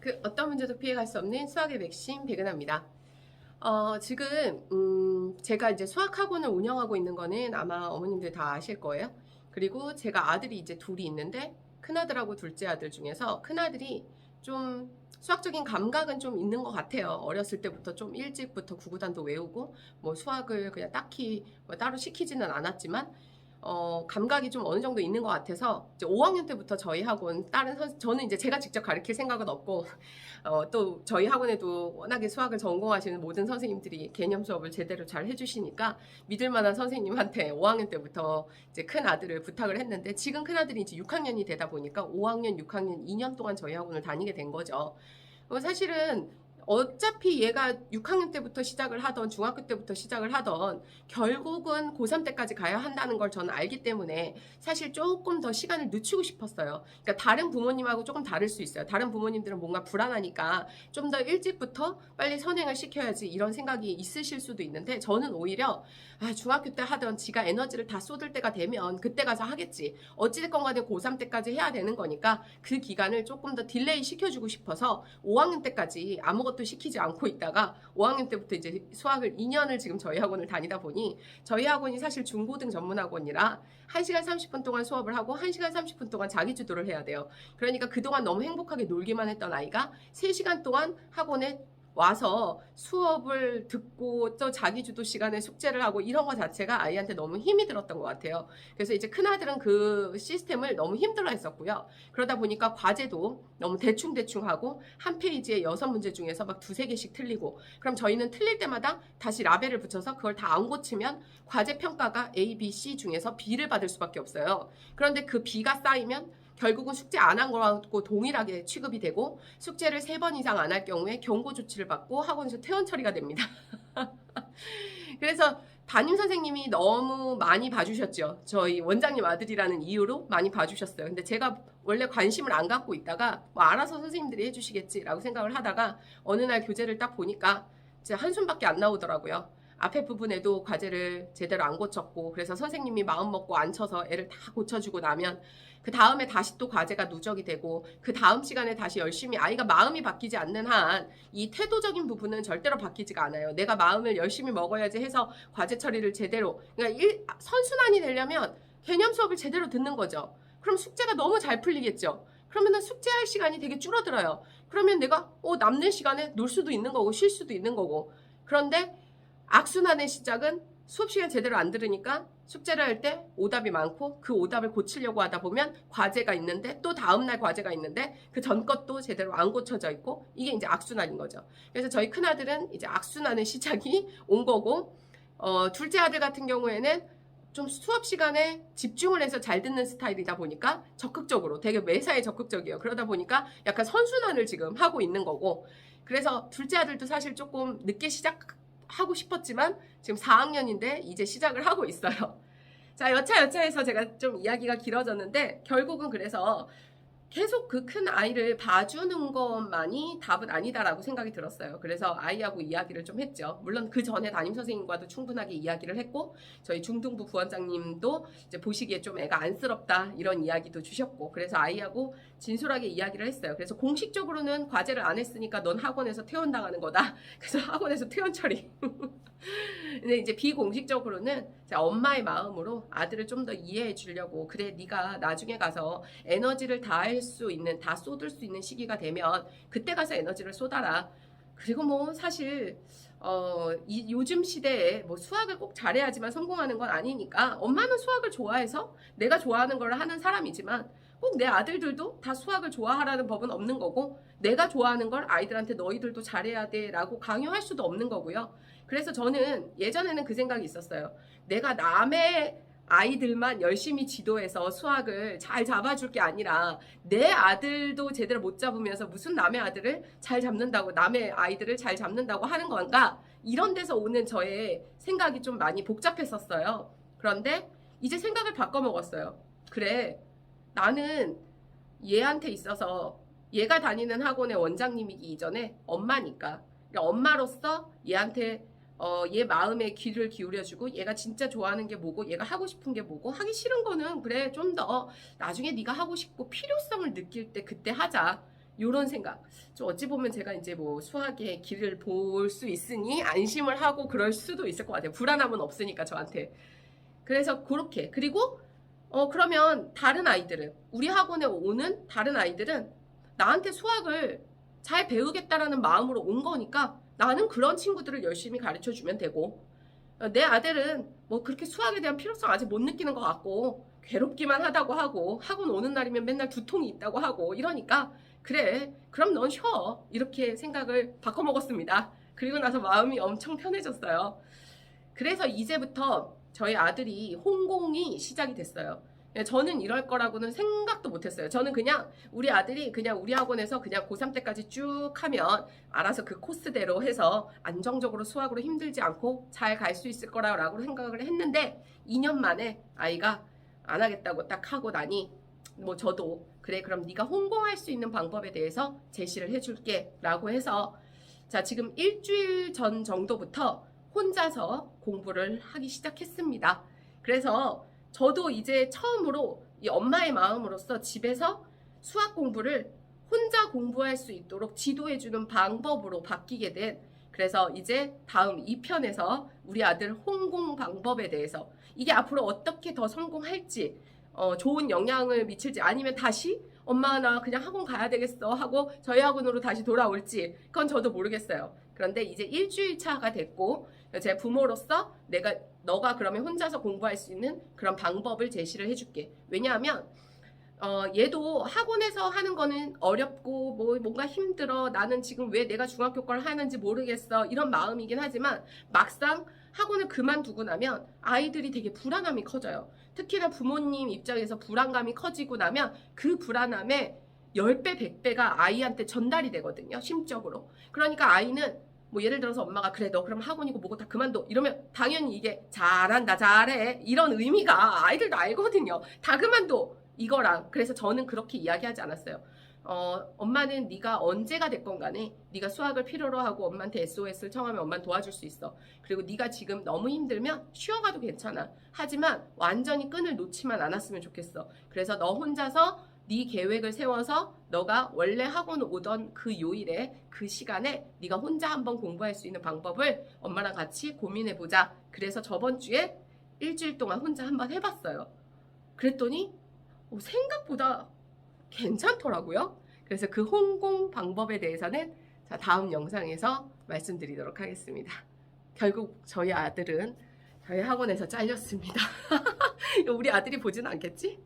그 어떤 문제도 피해갈 수 없는 수학의 맥심 백은하입니다. 어, 지금 음, 제가 이제 수학 학원을 운영하고 있는 거는 아마 어머님들 다 아실 거예요. 그리고 제가 아들이 이제 둘이 있는데 큰 아들하고 둘째 아들 중에서 큰 아들이 좀 수학적인 감각은 좀 있는 것 같아요. 어렸을 때부터 좀 일찍부터 구구단도 외우고 뭐 수학을 그냥 딱히 뭐 따로 시키지는 않았지만 어, 감각이 좀 어느 정도 있는 것 같아서 이제 5학년 때부터 저희 학원 다른 선 저는 이제 제가 직접 가르칠 생각은 없고 어, 또 저희 학원에도 워낙에 수학을 전공하시는 모든 선생님들이 개념 수업을 제대로 잘 해주시니까 믿을 만한 선생님한테 5학년 때부터 이제 큰 아들을 부탁을 했는데 지금 큰 아들이 이제 6학년이 되다 보니까 5학년, 6학년 2년 동안 저희 학원을 다니게 된 거죠. 어, 사실은 어차피 얘가 6학년 때부터 시작을 하던 중학교 때부터 시작을 하던 결국은 고3 때까지 가야 한다는 걸 저는 알기 때문에 사실 조금 더 시간을 늦추고 싶었어요. 그러니까 다른 부모님하고 조금 다를 수 있어요. 다른 부모님들은 뭔가 불안하니까 좀 더 일찍부터 빨리 선행을 시켜야지 이런 생각이 있으실 수도 있는데 저는 오히려 아, 중학교 때 하던 지가 에너지를 다 쏟을 때가 되면 그때 가서 하겠지. 어찌됐건 간에 고3 때까지 해야 되는 거니까 그 기간을 조금 더 딜레이 시켜주고 싶어서 5학년 때까지 아무것도 시키지 않고 있다가 5학년 때부터 이제 수학을 2년을 지금 저희 학원을 다니다 보니 저희 학원이 사실 중고등 전문 학원이라 1시간 30분 동안 수업을 하고 1시간 30분 동안 자기 주도를 해야 돼요. 그러니까 그동안 너무 행복하게 놀기만 했던 아이가 3시간 동안 학원에 와서 수업을 듣고 또 자기 주도 시간에 숙제를 하고 이런 거 자체가 아이한테 너무 힘이 들었던 것 같아요. 그래서 이제 큰아들은 그 시스템을 너무 힘들어 했었고요. 그러다 보니까 과제도 너무 대충대충 하고 한 페이지에 여섯 문제 중에서 막 두세 개씩 틀리고 그럼 저희는 틀릴 때마다 다시 라벨을 붙여서 그걸 다 안 고치면 과제 평가가 A, B, C 중에서 B를 받을 수밖에 없어요. 그런데 그 B가 쌓이면 결국은 숙제 안 한 거하고 동일하게 취급이 되고 숙제를 세 번 이상 안 할 경우에 경고 조치를 받고 학원에서 퇴원 처리가 됩니다. 그래서 담임 선생님이 너무 많이 봐주셨죠. 저희 원장님 아들이라는 이유로 많이 봐주셨어요. 근데 제가 원래 관심을 안 갖고 있다가 뭐 알아서 선생님들이 해주시겠지라고 생각을 하다가 어느 날 교재를 딱 보니까 진짜 한숨밖에 안 나오더라고요. 앞에 부분에도 과제를 제대로 안 고쳤고 그래서 선생님이 마음 먹고 앉혀서 애를 다 고쳐주고 나면 그 다음에 다시 또 과제가 누적이 되고 그 다음 시간에 다시 열심히 아이가 마음이 바뀌지 않는 한 이 태도적인 부분은 절대로 바뀌지가 않아요. 내가 마음을 열심히 먹어야지 해서 과제 처리를 제대로 그러니까 일, 선순환이 되려면 개념 수업을 제대로 듣는 거죠. 그럼 숙제가 너무 잘 풀리겠죠. 그러면은 숙제할 시간이 되게 줄어들어요. 그러면 내가 어, 남는 시간에 놀 수도 있는 거고 쉴 수도 있는 거고. 그런데 악순환의 시작은 수업 시간 제대로 안 들으니까 숙제를 할 때 오답이 많고 그 오답을 고치려고 하다 보면 과제가 있는데 또 다음날 과제가 있는데 그 전 것도 제대로 안 고쳐져 있고 이게 이제 악순환인 거죠. 그래서 저희 큰아들은 이제 악순환의 시작이 온 거고 어, 둘째 아들 같은 경우에는 좀 수업 시간에 집중을 해서 잘 듣는 스타일이다 보니까 적극적으로 되게 매사에 적극적이에요. 그러다 보니까 약간 선순환을 지금 하고 있는 거고 그래서 둘째 아들도 사실 조금 늦게 시작 하고 싶었지만 지금 4학년인데 이제 시작을 하고 있어요. 자, 여차여차해서 제가 좀 이야기가 길어졌는데 결국은 그래서 계속 그 큰 아이를 봐주는 것만이 답은 아니다라고 생각이 들었어요. 그래서 아이하고 이야기를 좀 했죠. 물론 그 전에 담임 선생님과도 충분하게 이야기를 했고 저희 중등부 부원장님도 이제 보시기에 좀 애가 안쓰럽다 이런 이야기도 주셨고 그래서 아이하고 진솔하게 이야기를 했어요. 그래서 공식적으로는 과제를 안 했으니까 넌 학원에서 퇴원당하는 거다. 그래서 학원에서 퇴원 처리. 근데 이제 비공식적으로는 자, 엄마의 마음으로 아들을 좀 더 이해해 주려고 그래 네가 나중에 가서 에너지를 다 할 수 있는 다 쏟을 수 있는 시기가 되면 그때 가서 에너지를 쏟아라. 그리고 뭐 사실 어, 이 요즘 시대에 뭐 수학을 꼭 잘해야지만 성공하는 건 아니니까 엄마는 수학을 좋아해서 내가 좋아하는 걸 하는 사람이지만 꼭 내 아들들도 다 수학을 좋아하라는 법은 없는 거고 내가 좋아하는 걸 아이들한테 너희들도 잘해야 돼라고 강요할 수도 없는 거고요. 그래서 저는 예전에는 그 생각이 있었어요. 내가 남의 아이들만 열심히 지도해서 수학을 잘 잡아줄 게 아니라 내 아들도 제대로 못 잡으면서 무슨 남의 아들을 잘 잡는다고 남의 아이들을 잘 잡는다고 하는 건가 이런 데서 오는 저의 생각이 좀 많이 복잡했었어요. 그런데 이제 생각을 바꿔 먹었어요. 그래 나는 얘한테 있어서 얘가 다니는 학원의 원장님이기 이전에 엄마니까 그러니까 엄마로서 얘한테 어, 얘 마음에 귀를 기울여주고 얘가 진짜 좋아하는 게 뭐고 얘가 하고 싶은 게 뭐고 하기 싫은 거는 그래 좀 더 나중에 네가 하고 싶고 필요성을 느낄 때 그때 하자 요런 생각. 좀 어찌 보면 제가 이제 뭐 수학의 길을 볼 수 있으니 안심을 하고 그럴 수도 있을 것 같아요. 불안함은 없으니까 저한테. 그래서 그렇게. 그리고 어 그러면 다른 아이들은 우리 학원에 오는 다른 아이들은 나한테 수학을 잘 배우겠다라는 마음으로 온 거니까 나는 그런 친구들을 열심히 가르쳐 주면 되고 어, 내 아들은 뭐 그렇게 수학에 대한 필요성 아직 못 느끼는 것 같고 괴롭기만 하다고 하고 학원 오는 날이면 맨날 두통이 있다고 하고 이러니까 그래 그럼 넌 쉬어. 이렇게 생각을 바꿔 먹었습니다. 그리고 나서 마음이 엄청 편해졌어요. 그래서 이제부터 저희 아들이 홍공이 시작이 됐어요. 예, 저는 이럴 거라고는 생각도 못했어요. 저는 그냥 우리 아들이 그냥 우리 학원에서 그냥 고3 때까지 쭉 하면 알아서 그 코스대로 해서 안정적으로 수학으로 힘들지 않고 잘 갈 수 있을 거라고 생각을 했는데 2년 만에 아이가 안 하겠다고 딱 하고 나니 뭐 저도 그래 그럼 네가 홍보할 수 있는 방법에 대해서 제시를 해줄게 라고 해서 자 지금 일주일 전 정도부터 혼자서 공부를 하기 시작했습니다. 그래서 저도 이제 처음으로 이 엄마의 마음으로서 집에서 수학 공부를 혼자 공부할 수 있도록 지도해주는 방법으로 바뀌게 된 그래서 이제 다음 2편에서 우리 아들 홍공 방법에 대해서 이게 앞으로 어떻게 더 성공할지 어, 좋은 영향을 미칠지 아니면 다시 엄마 나 그냥 학원 가야 되겠어 하고 저희 학원으로 다시 돌아올지 그건 저도 모르겠어요. 그런데 이제 일주일 차가 됐고 제 부모로서 내가 너가 그러면 혼자서 공부할 수 있는 그런 방법을 제시를 해줄게. 왜냐하면 어, 얘도 학원에서 하는 거는 어렵고 뭐 뭔가 힘들어 나는 지금 왜 내가 중학교 걸 하는지 모르겠어 이런 마음이긴 하지만 막상 학원을 그만두고 나면 아이들이 되게 불안함이 커져요. 특히나 부모님 입장에서 불안감이 커지고 나면 그 불안함에 10배, 100배가 아이한테 전달이 되거든요. 심적으로. 그러니까 아이는 뭐 예를 들어서 엄마가 그래 너 그럼 학원이고 뭐고 다 그만둬 이러면 당연히 이게 잘한다 잘해 이런 의미가 아이들도 알거든요. 다 그만둬 이거랑 그래서 저는 그렇게 이야기하지 않았어요. 어, 엄마는 네가 언제가 됐건 간에 네가 수학을 필요로 하고 엄마한테 SOS를 청하면 엄마는 도와줄 수 있어. 그리고 네가 지금 너무 힘들면 쉬어가도 괜찮아. 하지만 완전히 끈을 놓지만 않았으면 좋겠어. 그래서 너 혼자서 네 계획을 세워서 너가 원래 학원 오던 그 요일에 그 시간에 네가 혼자 한번 공부할 수 있는 방법을 엄마랑 같이 고민해 보자. 그래서 저번 주에 일주일 동안 혼자 한번 해봤어요. 그랬더니 어, 생각보다 괜찮더라고요. 그래서 그 홍공 방법에 대해서는 자, 다음 영상에서 말씀드리도록 하겠습니다. 결국 저희 아들은 저희 학원에서 잘렸습니다. 우리 아들이 보진 않겠지?